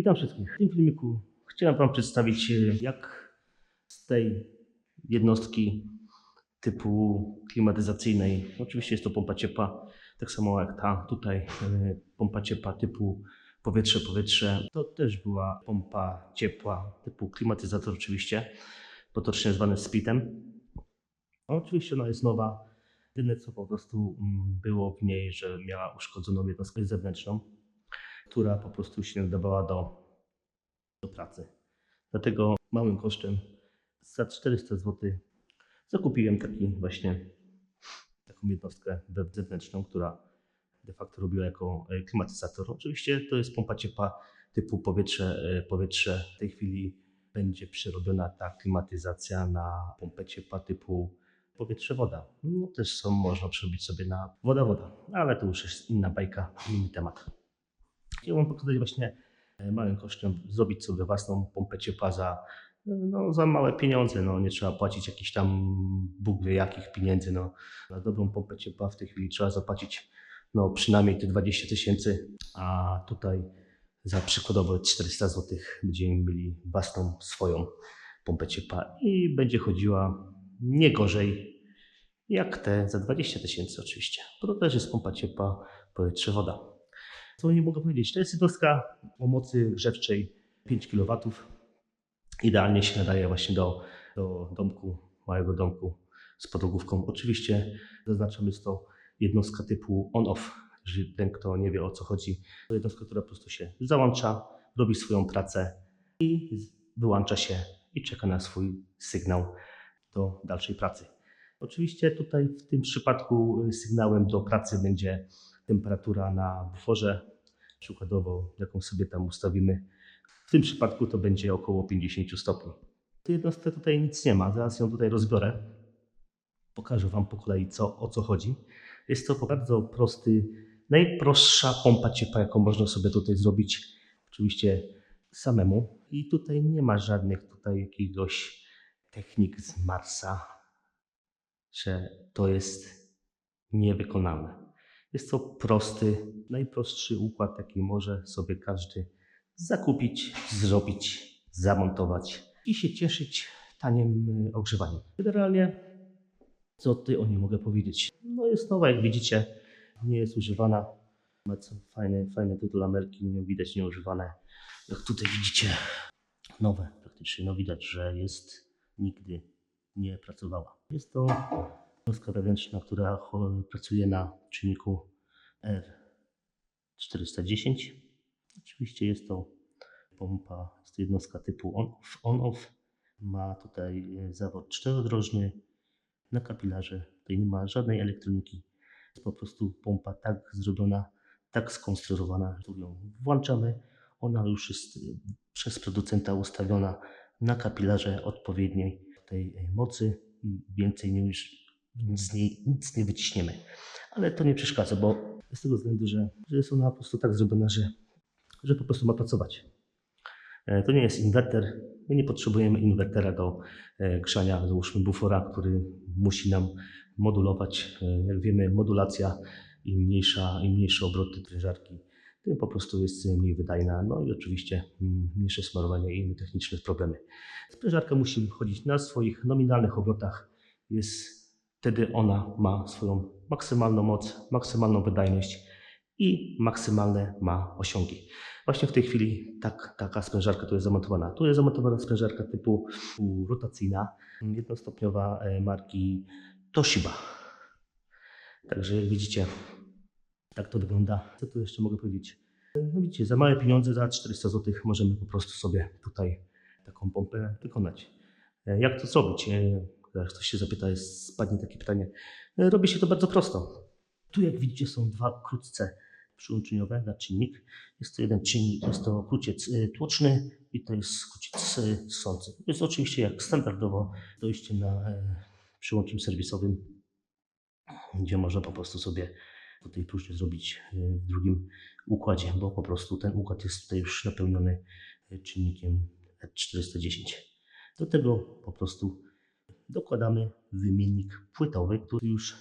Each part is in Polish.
Witam wszystkich. W tym filmiku chciałem Wam przedstawić, e, jak z tej jednostki typu klimatyzacyjnej, oczywiście jest to pompa ciepła, tak samo jak ta tutaj e, pompa ciepła typu powietrze-powietrze, to też była pompa ciepła typu klimatyzator oczywiście, potocznie zwany splitem. Oczywiście ona jest nowa, jedyne co po prostu mm, było w niej, że miała uszkodzoną jednostkę zewnętrzną, która po prostu się nadawała do, do pracy. Dlatego małym kosztem za 400 zł zakupiłem taki właśnie taką jednostkę zewnętrzną, która de facto robiła jako e, klimatyzator. Oczywiście to jest pompa ciepła typu powietrze, e, powietrze. W tej chwili będzie przerobiona ta klimatyzacja na pompę ciepła typu powietrze-woda. No też są, można przerobić sobie na woda-woda, ale to już jest inna bajka, inny temat. Chciałbym pokazać właśnie małym kosztem zrobić sobie własną pompę ciepła za, e, no, za małe pieniądze. No, nie trzeba płacić jakichś tam Bóg wie jakich pieniędzy. No. Na dobrą pompę ciepła w tej chwili trzeba zapłacić no, przynajmniej te 20 tysięcy, a tutaj za przykładowo 400 zł będziemy mieli własną swoją pompę ciepła i będzie chodziła nie gorzej jak te za 20 tysięcy oczywiście, bo to też jest pompa ciepła, powietrze, woda. Co nie mogę powiedzieć, to jest jednostka o mocy grzewczej 5 kW. Idealnie się nadaje właśnie do, do domku, małego domku z podłogówką. Oczywiście zaznaczam, jest to jednostka typu on-off. Jeżeli ten, kto nie wie o co chodzi, to jednostka, która po prostu się załącza, robi swoją pracę i wyłącza się i czeka na swój sygnał do dalszej pracy. Oczywiście tutaj w tym przypadku y, sygnałem do pracy będzie temperatura na buforze, przykładowo jaką sobie tam ustawimy. W tym przypadku to będzie około 50 stopni. Tej jednostce tutaj nic nie ma, zaraz ją tutaj rozbiorę. Pokażę Wam po kolei co, o co chodzi. Jest to bardzo prosty, najprostsza pompa ciepła, jaką można sobie tutaj zrobić. Oczywiście samemu. I tutaj nie ma żadnych tutaj jakiegoś technik z Marsa, że to jest niewykonalne. Jest to prosty, najprostszy układ, jaki może sobie każdy zakupić, zrobić, zamontować i się cieszyć tanim y, ogrzewaniem. Generalnie, co ty o niej mogę powiedzieć? No jest nowa, jak widzicie, nie jest używana. Ma fajne, fajne tu lamerki, nie widać nieużywane. Jak tutaj widzicie, nowe praktycznie, no widać, że jest nigdy nie pracowała. Jest to jednostka wewnętrzna, która pracuje na czynniku R410. Oczywiście jest to pompa, jest to jednostka typu on-off. On-off. Ma tutaj e, zawód czterodrożny na kapilarze. Tutaj nie ma żadnej elektroniki. Jest po prostu pompa tak zrobiona, tak skonstruowana, że ją włączamy. Ona już jest e, przez producenta ustawiona na kapilarze odpowiedniej tej e, mocy i więcej nie już z niej nic nie wyciśniemy. Ale to nie przeszkadza, bo z tego względu, że, że jest ona po prostu tak zrobiona, że, że po prostu ma pracować. E, To nie jest inwerter. My nie potrzebujemy inwertera do e, grzania, załóżmy bufora, który musi nam modulować. E, Jak wiemy, modulacja im mniejsza, im mniejsze obroty prężarki, tym po prostu jest mniej wydajna. No i oczywiście mm, mniejsze smarowanie i inne techniczne problemy. Sprężarka musi chodzić na swoich nominalnych obrotach. Jest, wtedy ona ma swoją maksymalną moc, maksymalną wydajność i maksymalne ma osiągi. Właśnie w tej chwili tak, taka sprężarka tu jest zamontowana. Tu jest zamontowana sprężarka typu rotacyjna, jednostopniowa e, marki Toshiba. Także jak widzicie, tak to wygląda. Co tu jeszcze mogę powiedzieć? No widzicie, za małe pieniądze, za 400 zł możemy po prostu sobie tutaj taką pompę wykonać. E, Jak to zrobić? E, Zaraz ktoś się zapyta, jest, spadnie takie pytanie. E, Robi się to bardzo prosto. Tu jak widzicie są dwa krótce przyłączeniowe na czynnik. Jest to jeden czynnik, jest to króciec y, tłoczny i to jest króciec y, sący. To jest oczywiście jak standardowo dojście na e, przyłączem serwisowym, gdzie można po prostu sobie tutaj próżnię zrobić y, w drugim układzie, bo po prostu ten układ jest tutaj już napełniony czynnikiem 410. Do tego po prostu dokładamy wymiennik płytowy, który już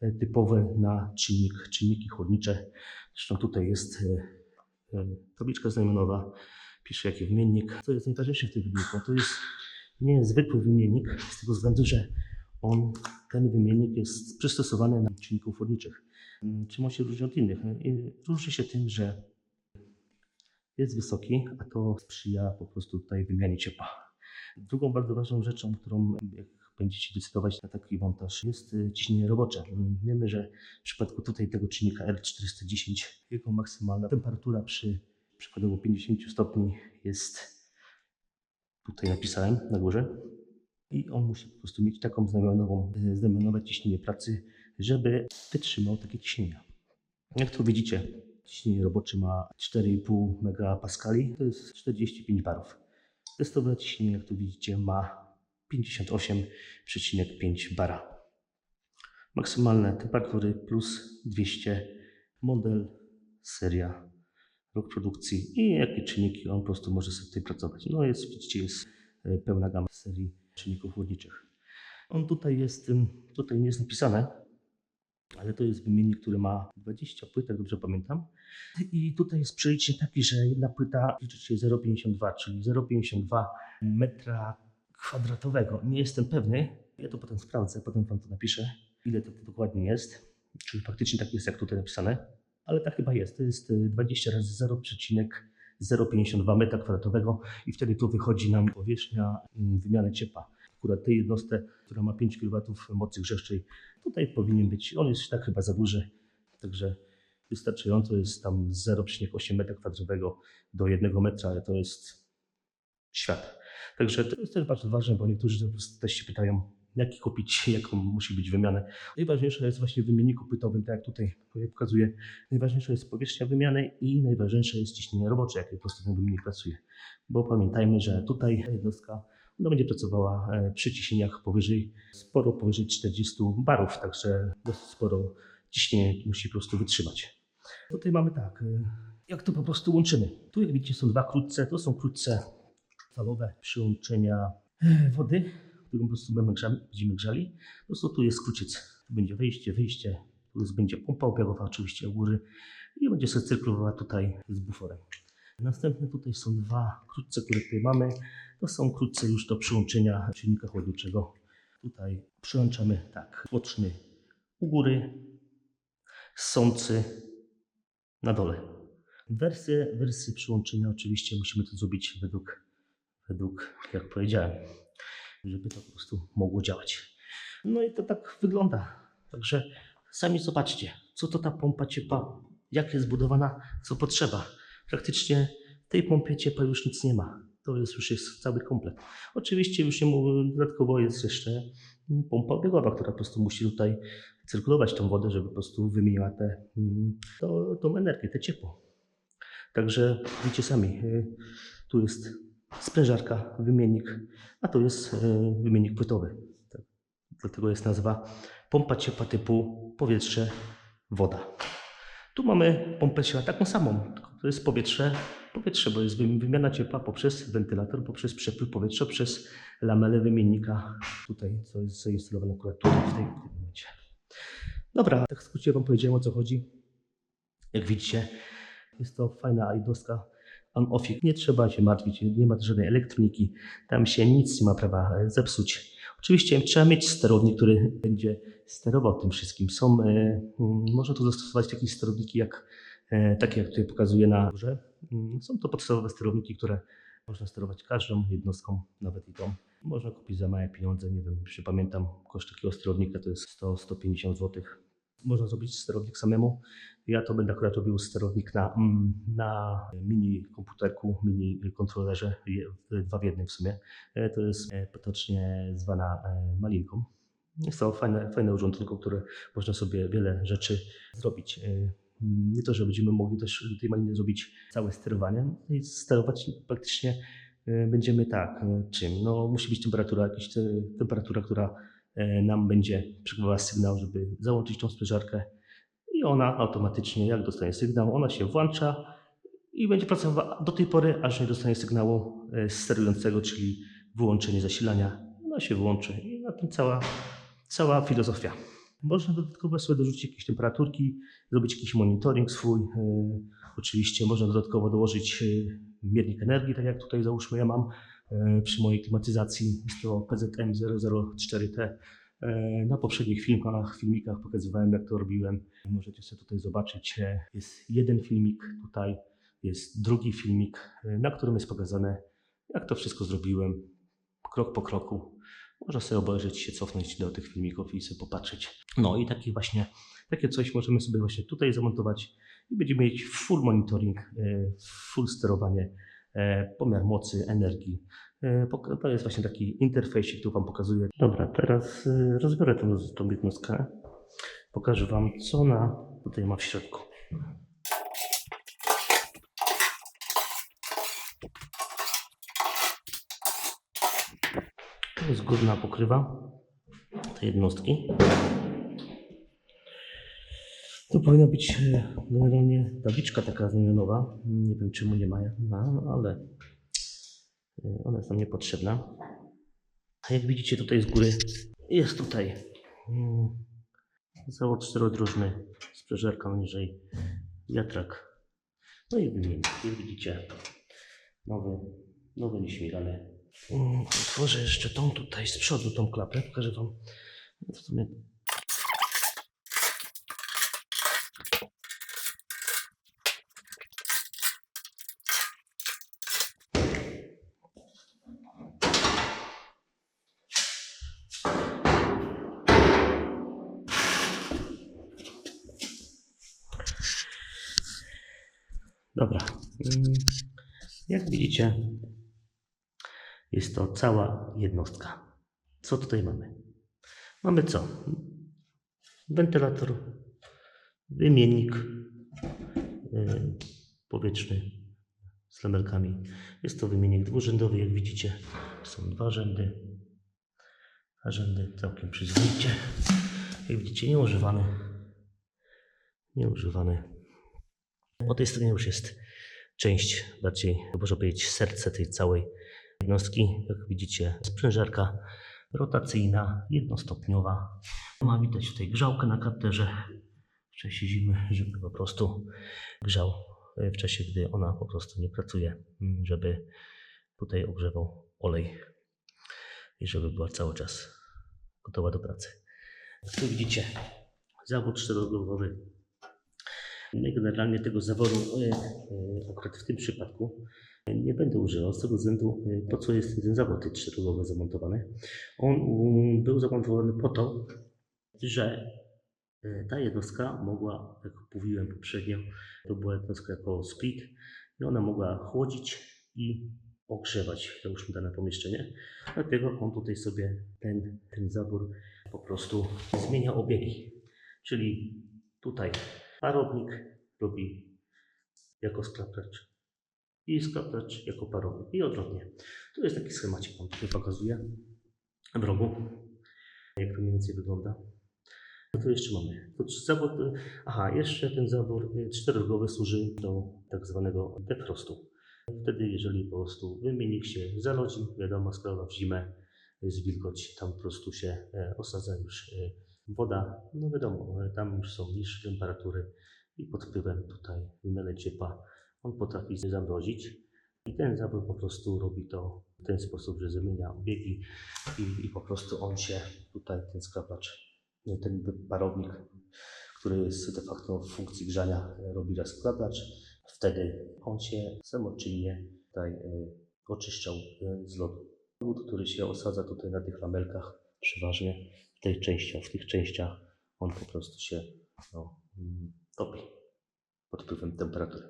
e, typowy na czynnik, czynniki chłodnicze. Zresztą tutaj jest e, e, tabliczka znamionowa. pisze jaki wymiennik. Co jest najważniejsze w tym wymienniku? To jest nie jest zwykły wymiennik z tego względu, że on, ten wymiennik jest przystosowany na czynników chłodniczych. Mm, Czym on się różni od innych? Różni się tym, że jest wysoki, a to sprzyja po prostu tutaj wymianie ciepła. Drugą bardzo ważną rzeczą, którą jak będziecie decydować na taki montaż, jest y, ciśnienie robocze. Wiemy, że w przypadku tutaj tego czynnika R410 jego maksymalna temperatura przy przykładowo 50 stopni jest tutaj napisałem na górze i on musi po prostu mieć taką znamionową, y, znamionowe ciśnienie pracy, żeby wytrzymał takie ciśnienia. Jak tu widzicie, ciśnienie robocze ma 4,5 megapaskali, to jest 45 barów. Testowe ciśnienie, jak tu widzicie, ma 58,5 bara. Maksymalne temperatury plus 200, model, seria, rok produkcji i jakie czynniki on po prostu może sobie tutaj pracować. No jest, widzicie, jest e, pełna gama serii czynników chłodniczych. On tutaj jest, tutaj nie jest napisane, ale to jest wymiennik, który ma 20 płyt, jak dobrze pamiętam. I tutaj jest przelicznik taki, że jedna płyta liczy się 0,52, czyli 0,52 metra kwadratowego. Nie jestem pewny, ja to potem sprawdzę, potem wam to napiszę, ile to, dokładnie jest. Czy faktycznie tak jest, jak tutaj napisane. Ale tak chyba jest. To jest y, 20 razy 0,052 metra kwadratowego i wtedy tu wychodzi nam powierzchnia mm, wymiany ciepła. Akurat tej jednostce, która ma 5 kW mocy grzewczej, tutaj powinien być, on jest tak chyba za duży, także wystarczająco jest tam 0,8 metra kwadratowego do 1 metra, ale to jest świat. Także to jest też bardzo ważne, bo niektórzy też się pytają, jaki kupić, jaką musi być wymianę. Najważniejsza jest właśnie w wymienniku płytowym, tak jak tutaj pokazuję, najważniejsza jest powierzchnia wymiany i najważniejsze jest ciśnienie robocze, jakie po prostu wymiennik pracuje. Bo pamiętajmy, że tutaj ta jednostka ona będzie pracowała e, przy ciśnieniach powyżej, sporo powyżej 40 barów, także dosyć sporo ciśnienie musi po prostu wytrzymać. Tutaj mamy tak, e, jak to po prostu łączymy. Tu jak widzicie są dwa krótce, to są krótce falowe przyłączenia e, wody, którą po prostu będziemy grzali, będziemy grzali. Po prostu tu jest kruciec, tu będzie wejście, wyjście, tu jest, będzie pompa obiagowa oczywiście u góry i będzie sobie cyrkulowała tutaj z buforem. Następne tutaj są dwa krótce, które tutaj mamy. To są krótce już do przyłączenia czynnika chłodniczego. Tutaj przyłączamy tak, boczny u góry, sący na dole. Wersję, wersję przyłączenia oczywiście musimy to zrobić według, według, jak powiedziałem, żeby to po prostu mogło działać. No i to tak wygląda. Także sami zobaczcie, co to ta pompa ciepła, jak jest zbudowana, co potrzeba. Praktycznie w tej pompie ciepła już nic nie ma. To jest już jest cały komplet. Oczywiście już nie mówię, dodatkowo jest jeszcze pompa obiegowa, która po prostu musi tutaj cyrkulować tą wodę, żeby po prostu wymieniła tę mm, tą energię, te ciepło. Także widzicie sami, y, tu jest sprężarka, wymiennik, a tu jest y, wymiennik płytowy. Tak. Dlatego jest nazwa pompa ciepła typu powietrze, woda. Tu mamy pompę ciepła taką samą, to jest powietrze, powietrze, bo jest wymi- wymiana ciepła poprzez wentylator, poprzez przepływ powietrza, przez lamelę wymiennika tutaj, co jest zainstalowane akurat tutaj w, tej, tym momencie. Dobra, tak w skrócie Wam powiedziałem o co chodzi. Jak widzicie, jest to fajna jednostka on-offik. Nie trzeba się martwić, nie ma żadnej elektroniki, tam się nic nie ma prawa zepsuć. Oczywiście trzeba mieć sterownik, który będzie sterował tym wszystkim. Są, e, można tu zastosować takie sterowniki jak e, takie, jak tutaj pokazuję na górze. Mm, Są to podstawowe sterowniki, które można sterować każdą jednostką, nawet i tą. Można kupić za małe pieniądze, nie wiem, pamiętam, koszt takiego sterownika to jest 100-150 zł. Można zrobić sterownik samemu. Ja to będę akurat robił sterownik na, mm, na mini komputerku, mini kontrolerze, dwa w jednym w sumie. E, To jest e, potocznie zwana e, malinką. Jest to fajne, fajne urządzonko, które można sobie wiele rzeczy zrobić. Nie to, że będziemy mogli też tej maliny zrobić całe sterowanie i sterować praktycznie będziemy tak, czym? No musi być temperatura, jakaś te- temperatura, która nam będzie przekazywała sygnał, żeby załączyć tą sprężarkę i ona automatycznie, jak dostanie sygnał, ona się włącza i będzie pracowała do tej pory, aż nie dostanie sygnału e, sterującego, czyli wyłączenie zasilania. Ona się włączy i na tym cała, cała filozofia. Można dodatkowo sobie dorzucić jakieś temperaturki, zrobić jakiś monitoring swój. Yy, Oczywiście można dodatkowo dołożyć miernik energii, tak jak tutaj załóżmy ja mam przy mojej klimatyzacji. Jest to PZM 004T. Yy, Na poprzednich filmach, filmikach pokazywałem jak to robiłem. Możecie sobie tutaj zobaczyć. e, Jest jeden filmik tutaj, jest drugi filmik, e, na którym jest pokazane jak to wszystko zrobiłem krok po kroku. Można sobie obejrzeć, się cofnąć do tych filmików i sobie popatrzeć. No i taki właśnie, takie coś możemy sobie właśnie tutaj zamontować i będziemy mieć full monitoring, e, full sterowanie, e, pomiar mocy, energii. E, To jest właśnie taki interfejsik, który Wam pokazuję. Dobra, teraz e, rozbiorę tą, tą jednostkę. Pokażę Wam, co ona tutaj ma w środku. To jest górna pokrywa tej jednostki. To powinna być e, generalnie tabliczka taka znamionowa. Nie wiem czemu nie ma, ale e, ona jest nam niepotrzebna. A jak widzicie tutaj z góry jest tutaj mm, zawód czterodróżny, sprzeżerką niżej, wiatrak. No i wymiennik. Jak widzicie nowy, nowy nieśmigany. Mm, Otworzę jeszcze tą tutaj z przodu, tą klapę. Pokażę Wam. W sumie Dobra. Mm, Jak widzicie, jest to cała jednostka. Co tutaj mamy? Mamy co? Wentylator, wymiennik yy, powietrzny z lamelkami. Jest to wymiennik dwurzędowy, jak widzicie. Są dwa rzędy. Dwa rzędy całkiem przyzwoicie. Jak widzicie, nieużywany. Nieużywany. Po tej stronie już jest część bardziej, można powiedzieć, serce tej całej jednostki. Jak widzicie, sprężarka rotacyjna, jednostopniowa. Ma widać tutaj grzałkę na kapterze w czasie zimy, żeby po prostu grzał e, w czasie, gdy ona po prostu nie pracuje, m, żeby tutaj ogrzewał olej i żeby była cały czas gotowa do pracy. Tu widzicie zawód czterogłowy No generalnie tego zawodu e, e, akurat w tym przypadku nie będę używał z tego względu, e, po co jest ten zawód czterogłowy zamontowany. On um, był zamontowany po to, że ta jednostka mogła, jak mówiłem poprzednio, to była jednostka jako split i ona mogła chłodzić i ogrzewać, załóżmy dane pomieszczenie. Dlatego on tutaj sobie ten, ten zawór po prostu zmienia obiegi. Czyli tutaj parownik robi jako sklapacz i sklapacz jako parownik i odwrotnie. To jest taki schemacik, on tutaj pokazuje w rogu, jak to mniej więcej wygląda. Co tu jeszcze mamy? To zawód, aha, jeszcze ten zawór y, czterorogowy służy do tak zwanego defrostu. Wtedy, jeżeli po prostu wymiennik się zalodzi, wiadomo, sprawa w zimę jest wilgoć, tam po prostu się e, osadza już e, woda, no wiadomo, tam już są niższe temperatury i pod wpływem tutaj wymiany ciepła on potrafi się zamrozić i ten zawór po prostu robi to w ten sposób, że zamienia obiegi i, i po prostu on się tutaj, ten skrapacz, nie, ten parownik, który jest de facto w funkcji grzania, robi rozkładacz, wtedy on się samoczynnie tutaj e, oczyszczał e, z lodu. Lód, który się osadza tutaj na tych lamelkach, przeważnie tej części, w tych częściach on po prostu się no, mm, topi pod wpływem temperatury.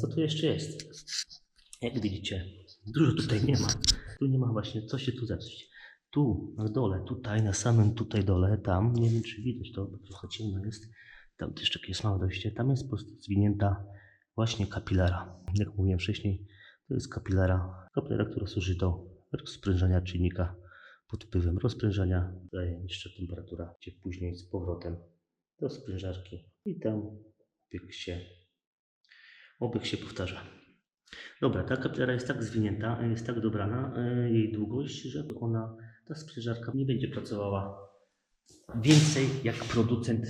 Co tu jeszcze jest? Jak widzicie, dużo tutaj nie ma. Tu nie ma właśnie, co się tu zepsuć. Tu na dole, tutaj, na samym tutaj dole, tam, nie wiem czy widać to, bo trochę ciemno jest, tam też takie jest małe dojście, tam jest po prostu zwinięta właśnie kapilara. Jak mówiłem wcześniej, to jest kapilara, kapilara, która służy do rozprężania czynnika pod wpływem rozprężania, daje niższa temperatura, gdzie później z powrotem do sprężarki i tam obieg się, obieg się powtarza. Dobra, ta kapilara jest tak zwinięta, jest tak dobrana, e, jej długość, że ona, ta sprężarka nie będzie pracowała więcej, jak producent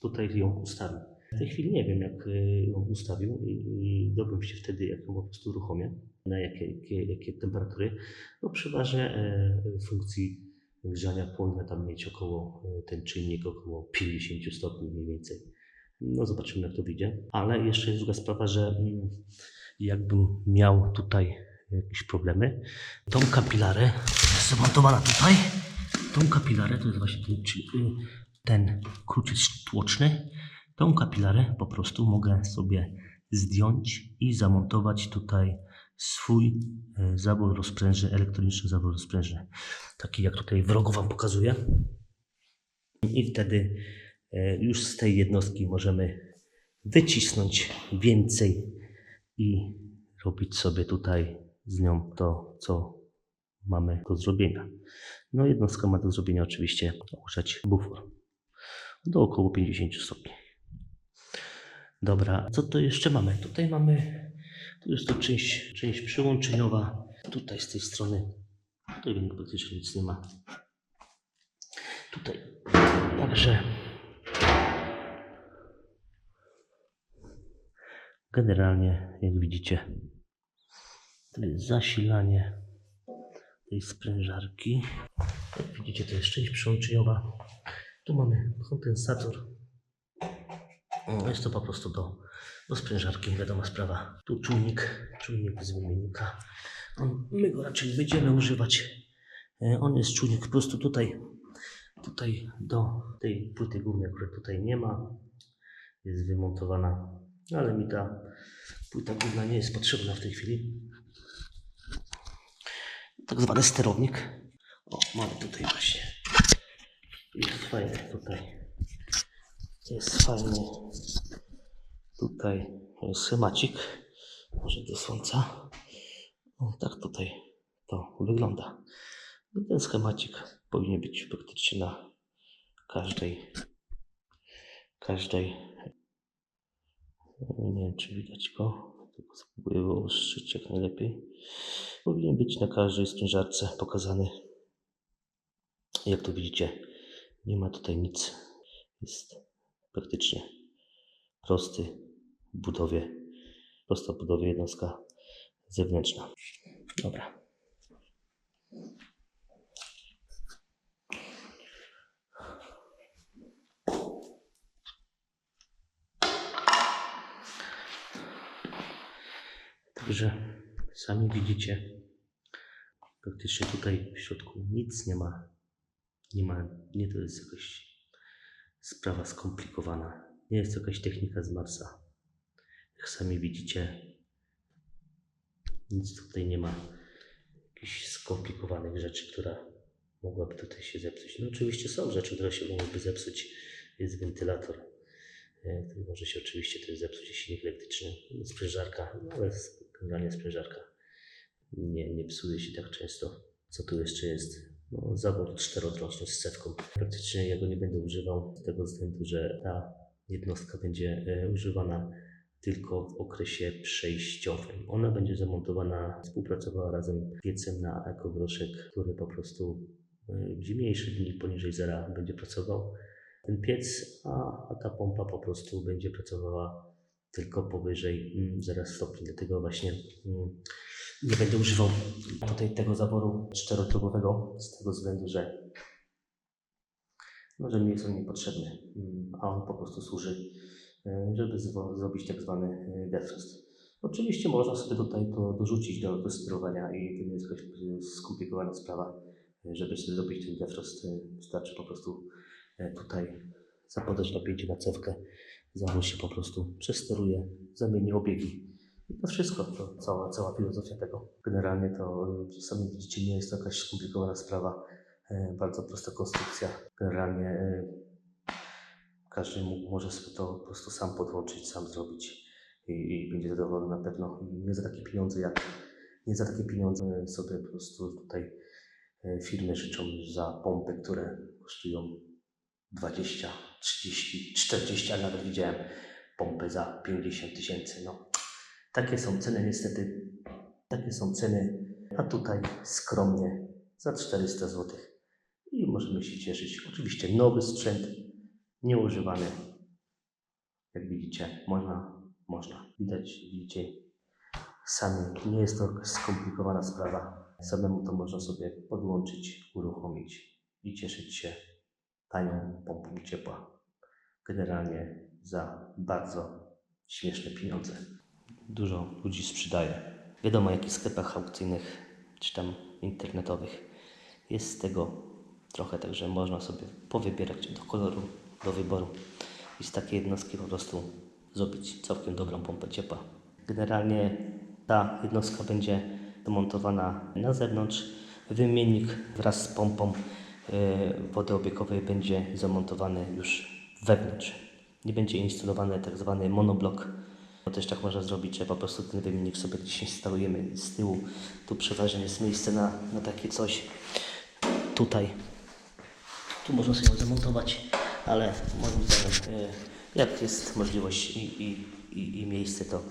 tutaj ją ustawił. W tej chwili nie wiem, jak y, ją ustawił i, i dowiemy się wtedy, jak ją po prostu uruchomię, na jakie, jakie, jakie temperatury. No przeważnie e, funkcji grzania powinna tam mieć około, e, ten czynnik około 50 stopni mniej więcej. No zobaczymy, jak to wyjdzie. Ale jeszcze jest druga sprawa, że mm, jakbym miał tutaj jakieś problemy, tą kapilarę zamontowana tutaj. Tą kapilarę, to jest właśnie ten, y, ten kluczyk tłoczny. Tą kapilarę po prostu mogę sobie zdjąć i zamontować tutaj swój e, zawór rozprężny, elektroniczny zawór rozprężny. Taki jak tutaj w rogu Wam pokazuję. I wtedy e, już z tej jednostki możemy wycisnąć więcej i robić sobie tutaj z nią to, co mamy do zrobienia. No jednostka ma do zrobienia oczywiście ogrzać bufor do około 50 stopni. Dobra, co to jeszcze mamy? Tutaj mamy, tu jest to część, część przyłączeniowa. Tutaj z tej strony, tutaj praktycznie nic nie ma. Tutaj, także generalnie, jak widzicie, to jest zasilanie tej sprężarki. Jak widzicie, to jest część przyłączeniowa. Tu mamy kondensator. Jest to po prostu do, do sprężarki, wiadoma sprawa. Tu czujnik, czujnik bez wymiennika. My go raczej będziemy używać. E, On jest czujnik po prostu tutaj, tutaj do tej płyty głównej, której tutaj nie ma. Jest wymontowana, ale mi ta płyta główna nie jest potrzebna w tej chwili. Tak zwany sterownik. O, mamy tutaj właśnie. Jest fajny tutaj. Jest fajny tutaj schemacik. Może do słońca. O, tak tutaj to wygląda. No Ten schemacik powinien być praktycznie na każdej każdej nie wiem czy widać go tylko spróbuję go jak najlepiej powinien być na każdej sprężarce pokazany jak tu widzicie nie ma tutaj nic jest praktycznie prosty budowie prosta budowie jednostka zewnętrzna dobra Także sami widzicie, praktycznie tutaj w środku nic nie ma. Nie ma, nie to jest jakaś sprawa skomplikowana. Nie jest to jakaś technika z Marsa. Jak sami widzicie, nic tutaj nie ma jakichś skomplikowanych rzeczy, która mogłaby tutaj się zepsuć. No oczywiście są rzeczy, które się mogłyby zepsuć. Jest wentylator, e, który może się oczywiście też zepsuć, silnik elektryczny, sprężarka, no, ale generalnie sprężarka nie, nie psuje się tak często. Co tu jeszcze jest? No, zawór czterodroczny z cewką. Praktycznie ja go nie będę używał z tego względu, że ta jednostka będzie e, używana tylko w okresie przejściowym. Ona będzie zamontowana, współpracowała razem z piecem na ekogroszek, który po prostu e, w zimniejsze dni poniżej zera będzie pracował ten piec, a, a ta pompa po prostu będzie pracowała tylko powyżej mm, 0 stopni. Dlatego właśnie mm, nie będę używał tutaj tego zaworu czterotrobowego z tego względu, że, no, mi jest on niepotrzebny, mm, a on po prostu służy, żeby zwo- zrobić tak zwany e, defrost. Oczywiście można sobie tutaj to dorzucić do, do sterowania i to nie jest jakaś e, skomplikowana sprawa, e, żeby sobie zrobić ten defrost. e, Wystarczy po prostu e, tutaj zapodać napięcie na cewkę, zawór się po prostu przesteruje, zamieni obiegi. I to wszystko, to cała, cała filozofia tego. Generalnie to sami widzicie, nie jest to jakaś skomplikowana sprawa, e, bardzo prosta konstrukcja. Generalnie e, każdy mógł, może sobie to po prostu sam podłączyć, sam zrobić i, i będzie zadowolony na pewno. Nie za takie pieniądze, jak nie za takie pieniądze sobie po prostu tutaj e, firmy życzą za pompy, które kosztują 20, 30, 40, a nawet widziałem pompy za 50 tysięcy. No, takie są ceny niestety. Takie są ceny, a tutaj skromnie za 400 zł i możemy się cieszyć. Oczywiście nowy sprzęt, nieużywany. Jak widzicie, można, można. Widać, widzicie sami. Nie jest to skomplikowana sprawa. Samemu to można sobie podłączyć, uruchomić i cieszyć się tanią pompą ciepła. Generalnie za bardzo śmieszne pieniądze. Dużo ludzi sprzedaje. Wiadomo, jakich sklepach aukcyjnych czy tam internetowych jest z tego trochę, także można sobie powybierać do koloru, do wyboru i z takiej jednostki po prostu zrobić całkiem dobrą pompę ciepła. Generalnie ta jednostka będzie domontowana na zewnątrz. Wymiennik wraz z pompą yy, wody obiegowej będzie zamontowany już wewnątrz. Nie będzie instalowany tak zwany monoblok. To też tak można zrobić, że po prostu ten wymiennik sobie gdzieś instalujemy z tyłu. Tu przeważnie jest miejsce na, na takie coś. Tutaj tu można sobie zamontować, ale moim zdaniem, e, jak jest możliwość i, i, i, i miejsce, to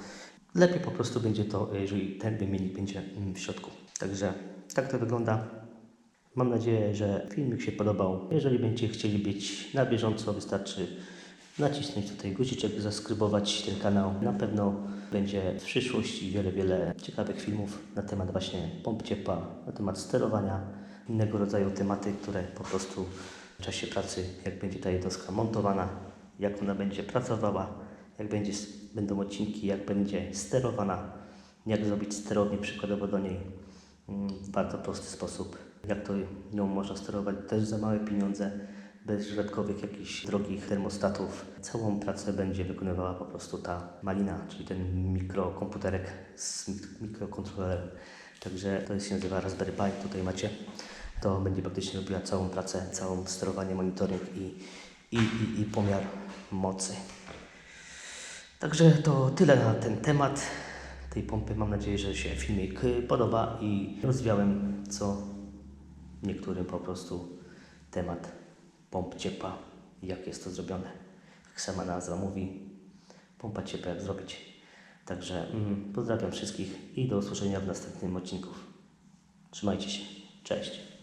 lepiej po prostu będzie to, jeżeli ten wymiennik będzie mm, w środku. Także tak to wygląda. Mam nadzieję, że filmik się podobał. Jeżeli będziecie chcieli być na bieżąco, wystarczy nacisnąć tutaj guziczek, zaskrybować ten kanał. Na pewno będzie w przyszłości wiele, wiele ciekawych filmów na temat właśnie pomp ciepła, na temat sterowania, innego rodzaju tematy, które po prostu czasie pracy, jak będzie ta jednostka montowana, jak ona będzie pracowała, jak będzie, będą odcinki, jak będzie sterowana, jak zrobić sterownię przykładowo do niej mm, w bardzo prosty sposób. Jak to nią można sterować też za małe pieniądze, bez dodatkowych jakichś drogich termostatów. Całą pracę będzie wykonywała po prostu ta malina, czyli ten mikrokomputerek z mik- mikrokontrolerem. Także to się nazywa Raspberry Pi, tutaj macie. To będzie praktycznie robiła całą pracę, całą sterowanie, monitoring i, i, i, i pomiar mocy. Także to tyle na ten temat tej pompy. Mam nadzieję, że się filmik podoba i rozwiałem co niektórym po prostu temat pomp ciepła jak jest to zrobione. Jak sama nazwa mówi, pompa ciepła jak zrobić. Także mm, pozdrawiam wszystkich i do usłyszenia w następnym odcinku. Trzymajcie się. Cześć.